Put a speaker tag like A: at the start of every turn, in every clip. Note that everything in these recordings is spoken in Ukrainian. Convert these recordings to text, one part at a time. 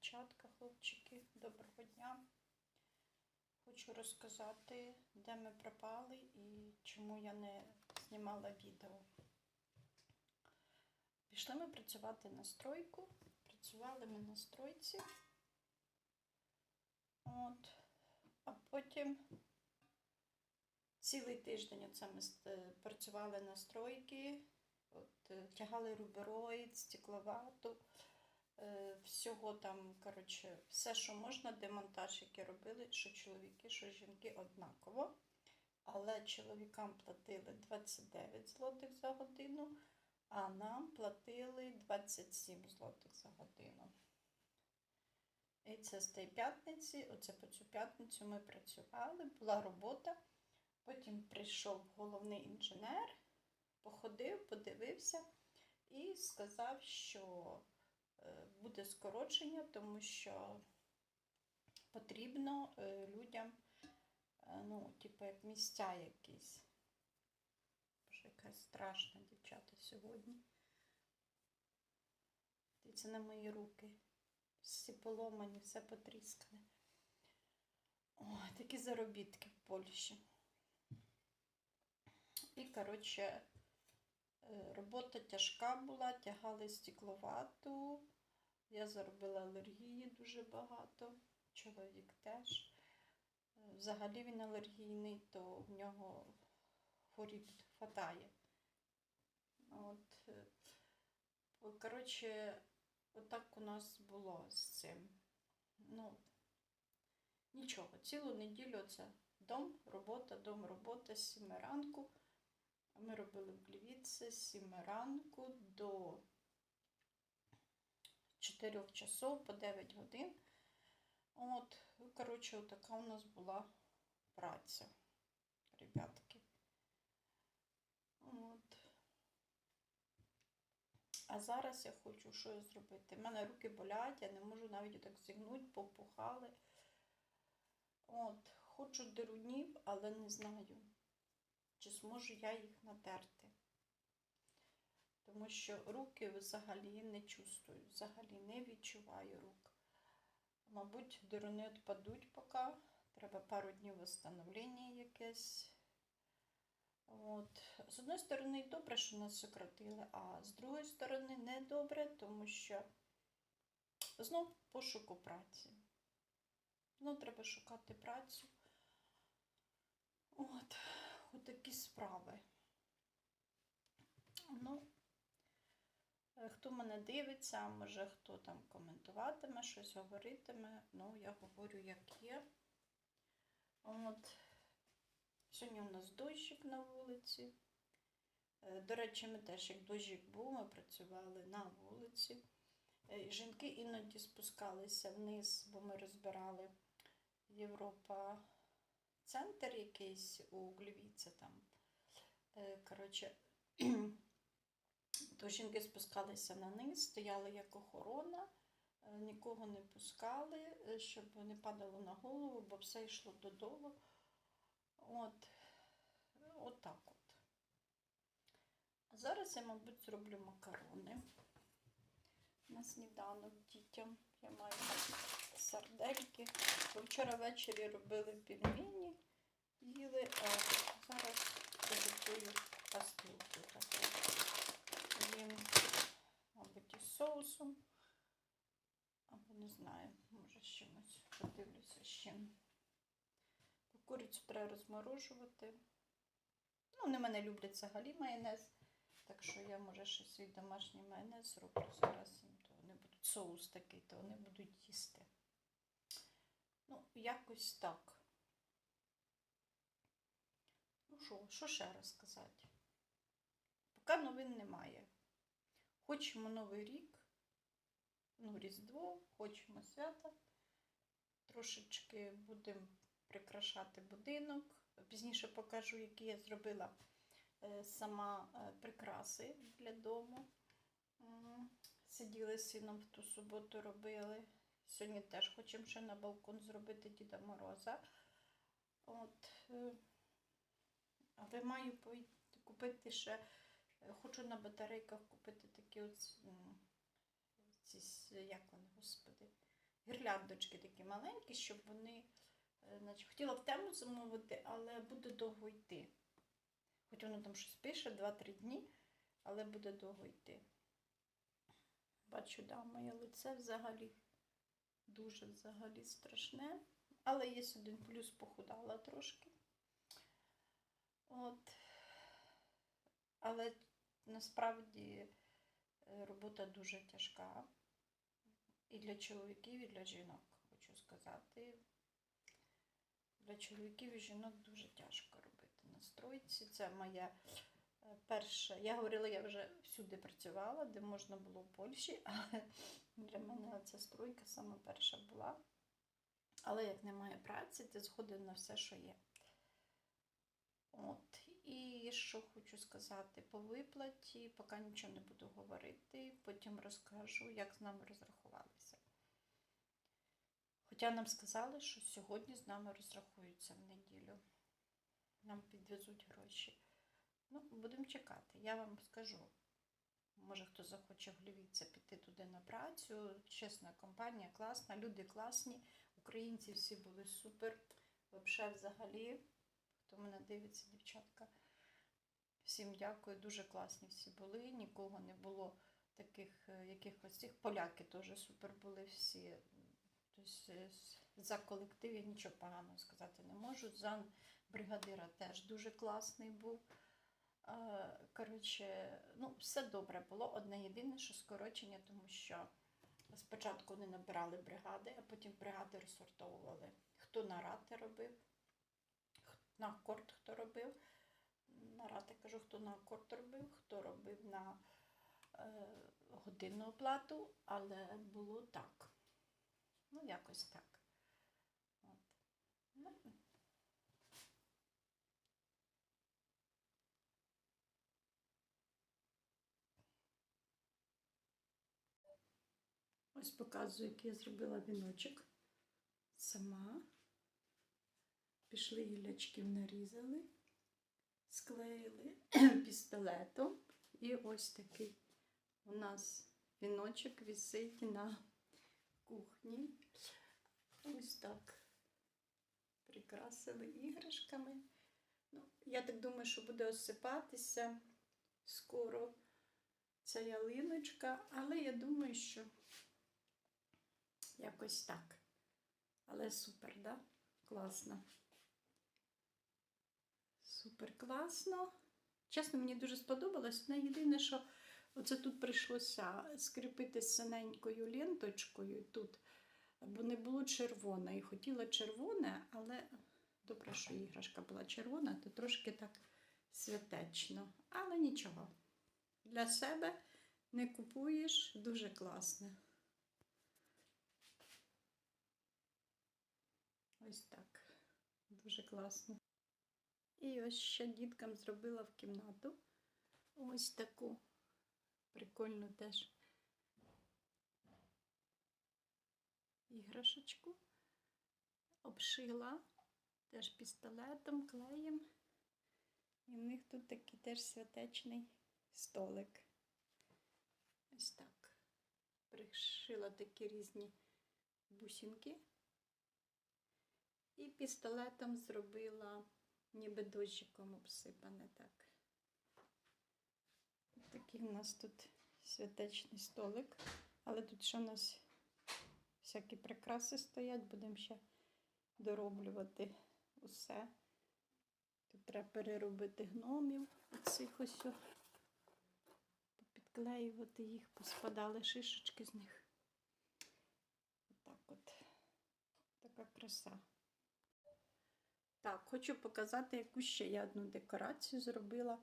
A: дівчатка, хлопчики, доброго дня. Хочу розказати, де ми пропали і чому я не знімала відео. Пішли ми працювати на стройку. Працювали ми на стройці. От. А потім цілий тиждень оце ми працювали на стройці. От, е, тягали рубероїд, стекловату, е, всього там, коротше, все, що можна, демонтаж, який робили, що чоловіки, що жінки однаково. Але чоловікам платили 29 злотих за годину, а нам платили 27 злотих за годину. І це з тієї п'ятниці, оце по цю п'ятницю ми працювали, була робота. Потім прийшов головний інженер, походив, подивився і сказав, що е, буде скорочення, тому що потрібно е, людям, е, ну, типу, як місця якісь. Боже, якась страшна дівчата сьогодні. Дивіться на мої руки. Всі поломані, все потріскане. Ой, такі заробітки в Польщі. І, коротше, робота тяжка була, тягали стекловату. Я заробила алергії дуже багато. Чоловік теж. Е, Взагалі він алергійний, то в нього хворіб хватає. От, е, коротше, отак у нас було з цим. Ну, нічого, цілу неділю це дом, робота, дом, робота 7 ранку. Ми робили в з 7 ранку до 4 часов по 9 годин. От, коротше, така у нас була праця, ребятки. От. А зараз я хочу що зробити. У мене руки болять, я не можу навіть так зігнути, попухали. От, хочу дерунів, але не знаю, чи зможу я їх натерти. Тому що руки взагалі не чувствую, взагалі не відчуваю рук. Мабуть, деруни відпадуть поки. Треба пару днів встановлення якесь. От. З одної сторони, добре, що нас сократили, а з другої сторони, не добре, тому що знов пошуку праці. Ну, треба шукати працю. От, от такі справи. Ну, е, хто мене дивиться, може хто там коментуватиме, щось говоритиме. Ну, я говорю, як є. От. Сьогодні у нас дощик на вулиці. Е, До речі, ми теж, як дощик був, ми працювали на вулиці. Е, Жінки іноді спускалися вниз, бо ми розбирали Європа центр якийсь у Глівіці там. Е, Коротше, то жінки спускалися на низ, стояли як охорона, е, нікого не пускали, е, щоб не падало на голову, бо все йшло додолу. От, от так от. Зараз я, мабуть, зроблю макарони на сніданок дітям. Я маю сардельки. Бо вчора ввечері робили пельмені, їли, а зараз приготую пастилку таку. Їм, мабуть, із соусом. Або не знаю, може з чимось. Подивлюся з чим. Курицю треба розморожувати. Ну, вони мене люблять взагалі майонез. Так що я, може, ще свій домашній майонез зроблю зараз їм, то вони будуть соус такий, то вони будуть їсти. Ну, якось так. Ну що, що ще розказати? Поки новин немає. Хочемо Новий рік, ну, Різдво, хочемо свята. Трошечки будемо прикрашати будинок. Пізніше покажу, які я зробила е, сама е, прикраси для дому. Сиділи з сином в ту суботу, робили. Сьогодні теж хочемо ще на балкон зробити Діда Мороза. От, е, але маю купити ще, е, хочу на батарейках купити такі от, ці, як вони, господи, гірляндочки такі маленькі, щоб вони. е, Значить, хотіла в тему замовити, але буде довго йти. Хоч воно там щось пише 2-3 дні, але буде довго йти. Бачу, да, моє лице взагалі дуже взагалі страшне. Але є один плюс похудала трошки. От. Але насправді е, робота дуже тяжка. І для чоловіків, і для жінок, хочу сказати. Для чоловіків і жінок дуже тяжко робити на стройці. Це моя е, перша. Я говорила, я вже всюди працювала, де можна було в Польщі, але для мене ця стройка саме перша була. Але як немає праці, ти згоден на все, що є. От. І що хочу сказати, по виплаті, поки нічого не буду говорити, потім розкажу, як з нами розрахувалися. Хоча нам сказали, що сьогодні з нами розрахуються в неділю. Нам підвезуть гроші. Ну, будемо чекати. Я вам скажу. Може, хто захоче в Львівця піти туди на працю. Чесна компанія, класна, люди класні, українці всі були супер. Взагалі, взагалі, хто мене дивиться, дівчатка. Всім дякую, дуже класні всі були. Нікого не було таких е, якихось цих. Поляки теж супер були всі. Тобто за колектив я нічого поганого сказати не можу. Зан бригадира теж дуже класний був. Е, Коротше, ну, все добре було. Одне єдине, що скорочення, тому що спочатку вони набирали бригади, а потім бригади розсортовували. Хто на рати робив, на акорд хто робив. На рати кажу, хто на акорд робив, хто робив на е, годинну оплату, але було так. Ну, якось так. От. Ось показую, як я зробила віночок сама. Пішли гілячків нарізали, склеїли пістолетом. І ось такий у нас віночок висить на кухні. Ось так. Прикрасили іграшками. Ну, я так думаю, що буде осипатися скоро ця ялиночка, але я думаю, що якось так. Але супер, да? Класно. Супер класно. Чесно, мені дуже сподобалось. Не єдине, що оце тут прийшлося скріпити синенькою ленточкою тут, бо не було червоної. Хотіла червоне, але добре, що іграшка була червона, то трошки так святечно. Але нічого. Для себе не купуєш дуже класне. Ось так. Дуже класно. І ось ще діткам зробила в кімнату ось таку прикольну теж іграшечку. Обшила теж пістолетом, клеєм. І в них тут такий теж святечний столик. Ось так. Пришила такі різні бусинки. І пістолетом зробила ніби дощиком обсипане так. Такий у нас тут святечний столик. Але тут ще у нас всякі прикраси стоять, будемо ще дороблювати усе. Тут треба переробити гномів, оцих ось. о. Підклеювати їх, поспадали шишечки з них. Отак от. Така краса. Так, хочу показати, яку ще я одну декорацію зробила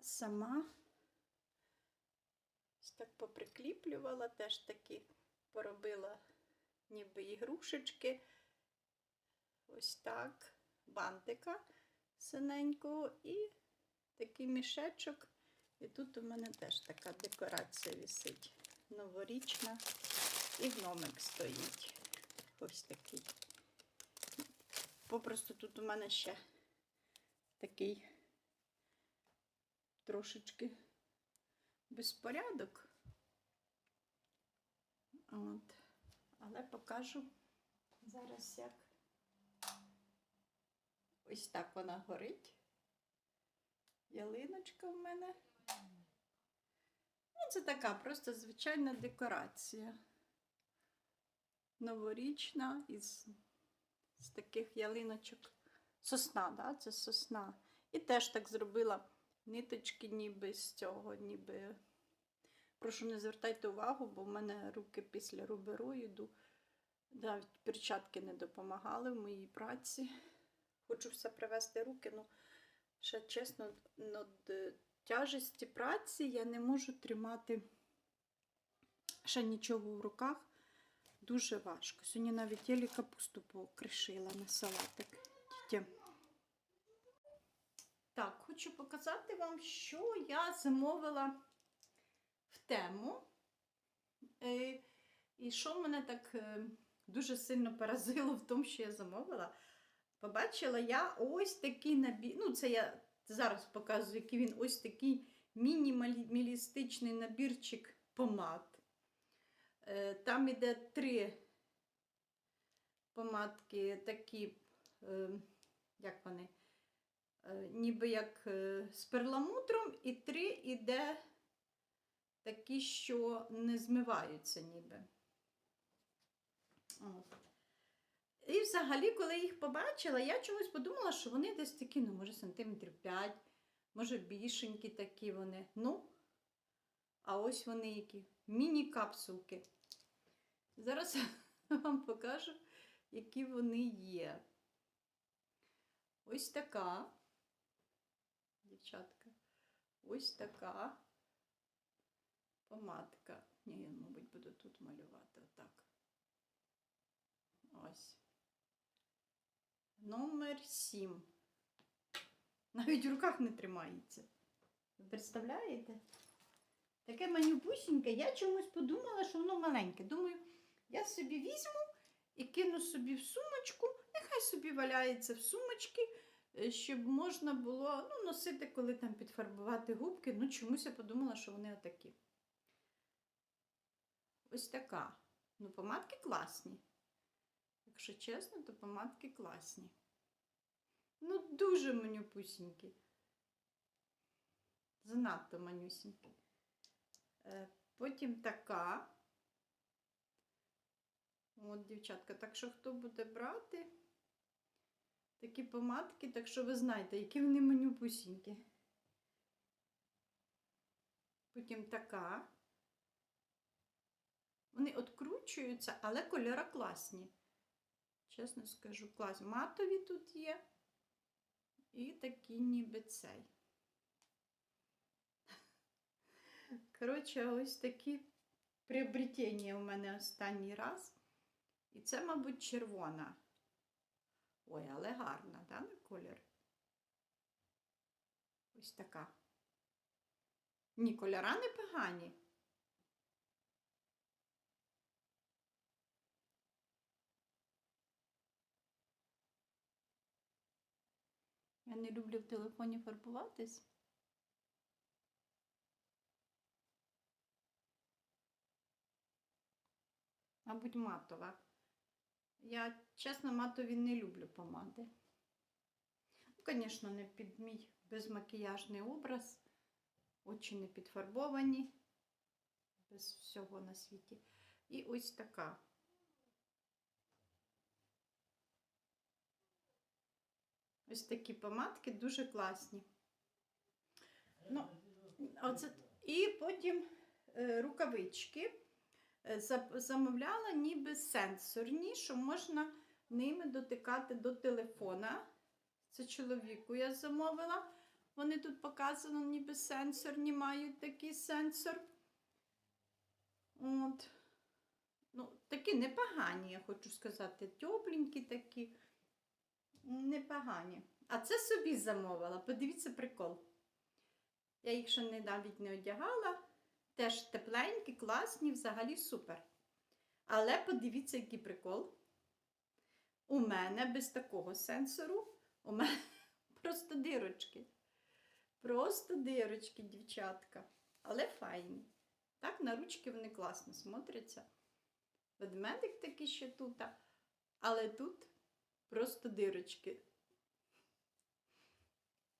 A: сама. Ось так поприкліплювала, теж таки поробила ніби ігрушечки. Ось так, бантика синенького і такий мішечок. І тут у мене теж така декорація висить новорічна. І гномик стоїть. Ось такий. Попросту тут у мене ще такий трошечки безпорядок. От. Але покажу зараз як. Ось так вона горить. Ялиночка в мене. Ну, це така просто звичайна декорація. Новорічна із, з таких ялиночок. Сосна, да? це сосна. І теж так зробила ниточки, ніби з цього, ніби. Прошу, не звертайте увагу, бо в мене руки після руберу йду. Навіть перчатки не допомагали в моїй праці. Хочу все привести руки, ну ще чесно, над тяжесті праці я не можу тримати ще нічого в руках. Дуже важко. Сьогодні навіть єлі капусту покришила на салатик. Дітям. Так, хочу показати вам, що я замовила в тему. Е, І що мене так е, дуже сильно поразило в тому, що я замовила. Побачила я ось такий набір. Ну, це я зараз показую, який він ось такий мінімалістичний набірчик помад. Е, Там іде три помадки, такі, е, як вони, е, ніби як з перламутром, і три іде такі, що не змиваються ніби. От. І взагалі, коли їх побачила, я чомусь подумала, що вони десь такі, ну, може, сантиметрів 5, може, більшенькі такі вони. Ну, а ось вони які міні-капсулки. Зараз вам покажу, які вони є. Ось така, дівчатка, ось така помадка. Ні, я, мабуть, буду тут малювати отак. Ось. Номер 7. Навіть в руках не тримається. Ви представляєте? Таке манюпусіньке. Я чомусь подумала, що воно маленьке. Думаю, я собі візьму і кину собі в сумочку. Нехай собі валяється в сумочки, е, щоб можна було ну, носити, коли там підфарбувати губки. Ну, чомусь я подумала, що вони отакі. Ось така. Ну, помадки класні. Якщо чесно, то помадки класні. Ну, дуже манюпусінькі. Занадто манюсінькі. Е, Потім така. От, дівчатка, так що хто буде брати такі помадки, так що ви знаєте, які вони манюпусінькі. Потім така. Вони откручуються, але кольори класні. Чесно скажу, клас. Матові тут є. І такі ніби цей. Коротше, ось такі приобретення у мене останній раз. І це, мабуть, червона. Ой, але гарна, да, на колір? Ось така. Ні, кольора не погані. Я не люблю в телефоні фарбуватись. Мабуть, матова. Я, чесно, матові не люблю помади. Ну, звісно, не під мій безмакіяжний образ. Очі не підфарбовані, без всього на світі. І ось така. Ось такі помадки дуже класні. Ну, оце... І потім е, рукавички замовляла ніби сенсорні, що можна ними дотикати до телефона. Це чоловіку я замовила. Вони тут показано, ніби сенсорні, мають такий сенсор. От. Ну, такі непогані, я хочу сказати, тепленькі такі. Непогані. А це собі замовила. Подивіться прикол. Я їх ще навіть не одягала. Теж тепленькі, класні, взагалі супер. Але подивіться, який прикол. У мене без такого сенсору, у мене просто дирочки. Просто дирочки, дівчатка. Але файні. Так, на ручки вони класно смотряться. ведмедик такий ще тут. Але тут просто дирочки.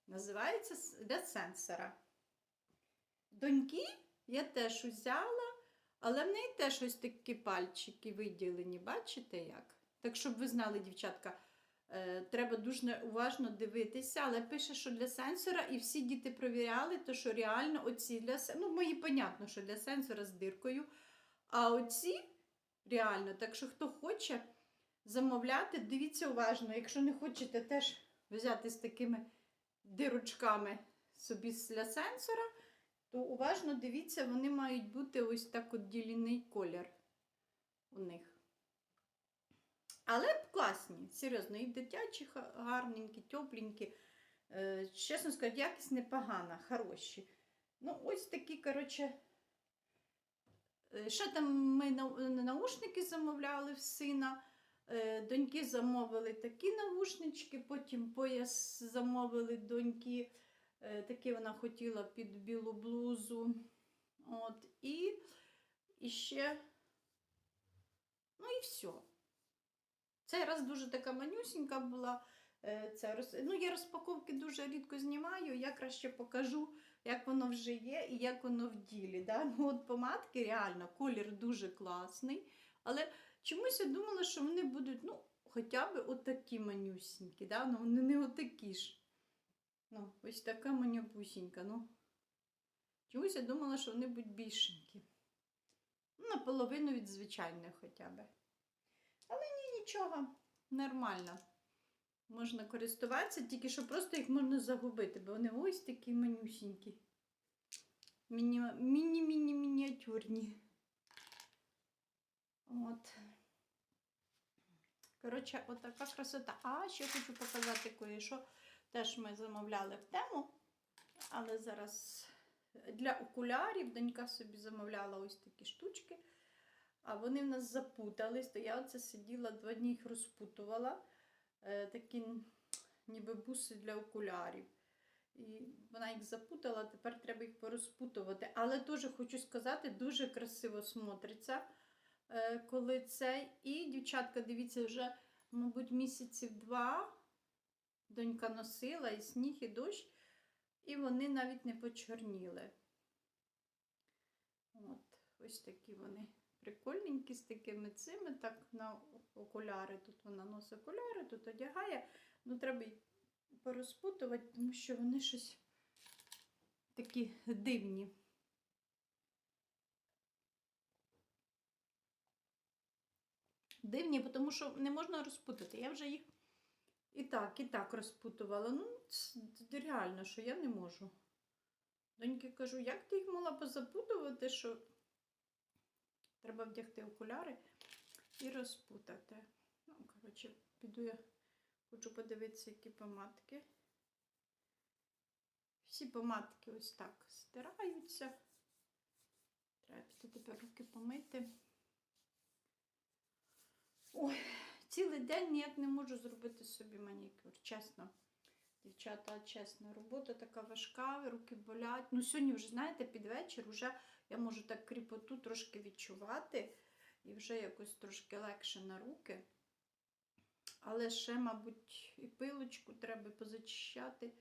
A: Називається для сенсора. Доньки я теж узяла, але в неї теж ось такі пальчики виділені. Бачите як? Так, щоб ви знали, дівчатка, е, треба дуже уважно дивитися, але пише, що для сенсора, і всі діти провіряли, то що реально оці для сенсора, ну, мої понятно, що для сенсора з диркою. А оці реально, так що хто хоче замовляти, дивіться уважно. Якщо не хочете теж взяти з такими дирочками собі для сенсора, то уважно дивіться, вони мають бути ось так от діліний колір у них. Але класні, серйозно, і дитячі гарненькі, тепленькі. Е, чесно сказати, якість непогана, хороші. Ну, ось такі, коротше. е, Ще там ми наушники замовляли в сина. Е, Доньки замовили такі наушнички, потім пояс замовили доньки. Е, Такі вона хотіла під білу блузу. От, і, і ще. Ну і все. Цей раз дуже така манюсінька була. Е, роз... Ну, я розпаковки дуже рідко знімаю. Я краще покажу, як воно вже є і як воно в ділі. Да? Ну, от помадки реально, колір дуже класний. Але чомусь я думала, що вони будуть ну, хоча б отакі манюсінькі. Да? Ну, вони не отакі ж. Ну, ось така манюпусінька. Ну. Чомусь я думала, що вони будуть більшенькі. Ну, наполовину від звичайних хоча б. Але ні, нічого, нормально. Можна користуватися, тільки що просто їх можна загубити, бо вони ось такі манюсінькі. Міні- Міні-міні-мініатюрні. От. Коротше, отака красота. А ще хочу показати кое-що. Теж ми замовляли в тему, але зараз для окулярів донька собі замовляла ось такі штучки. А вони в нас запутались, то я оце сиділа два дні їх розпутувала. Е, такі ніби буси для окулярів. І вона їх запутала, тепер треба їх порозпутувати. Але теж хочу сказати, дуже красиво смотриться, е, коли це. І, дівчатка, дивіться, вже, мабуть, місяців два донька носила, і сніг, і дощ, і вони навіть не почорніли. От, ось такі вони прикольненькі з такими цими, так на окуляри. Тут вона носить окуляри, тут одягає. Ну, треба їх порозпутувати, тому що вони щось такі дивні. Дивні, тому що не можна розпутати. Я вже їх і так, і так розпутувала. Ну, реально, що я не можу. Доньки кажу, як ти їх могла позапутувати, що треба вдягти окуляри і розпутати. Ну, коротше, піду я хочу подивитися, які помадки. Всі помадки ось так стираються. Треба піти тепер руки помити. Ой, цілий день ніяк не можу зробити собі манікюр, чесно. Дівчата, чесно, робота така важка, руки болять. Ну, сьогодні вже, знаєте, під вечір вже я можу так кріпоту трошки відчувати і вже якось трошки легше на руки. Але ще, мабуть, і пилочку треба позачищати.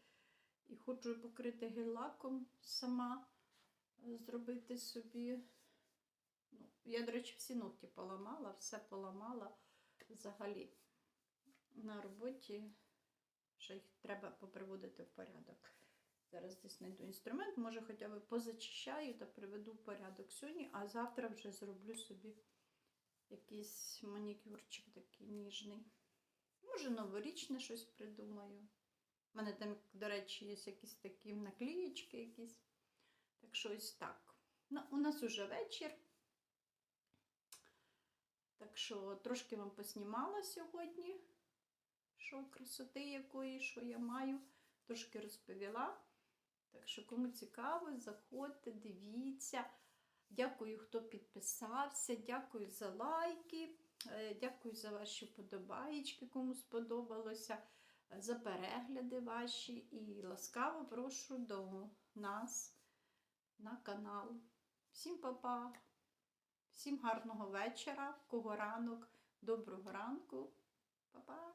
A: І хочу покрити гель-лаком сама, е, зробити собі. Ну, я, до речі, всі ногті поламала, все поламала взагалі. На роботі ще їх треба поприводити в порядок. Зараз десь знайду інструмент, може хоча б позачищаю та приведу в порядок сьогодні, а завтра вже зроблю собі якийсь манікюрчик такий ніжний. Може, новорічне щось придумаю. У мене там, до речі, є якісь такі наклеєчки якісь. Так що ось так. Ну, у нас уже вечір. Так що трошки вам поснімала сьогодні, що красоти якої, що я маю, трошки розповіла. Так що, кому цікаво, заходьте, дивіться. Дякую, хто підписався, дякую за лайки, е, дякую за ваші подобаєчки, кому сподобалося, е, за перегляди ваші. І ласкаво прошу до нас на канал. Всім па-па! Всім гарного вечора, кого ранок, доброго ранку, Па-па!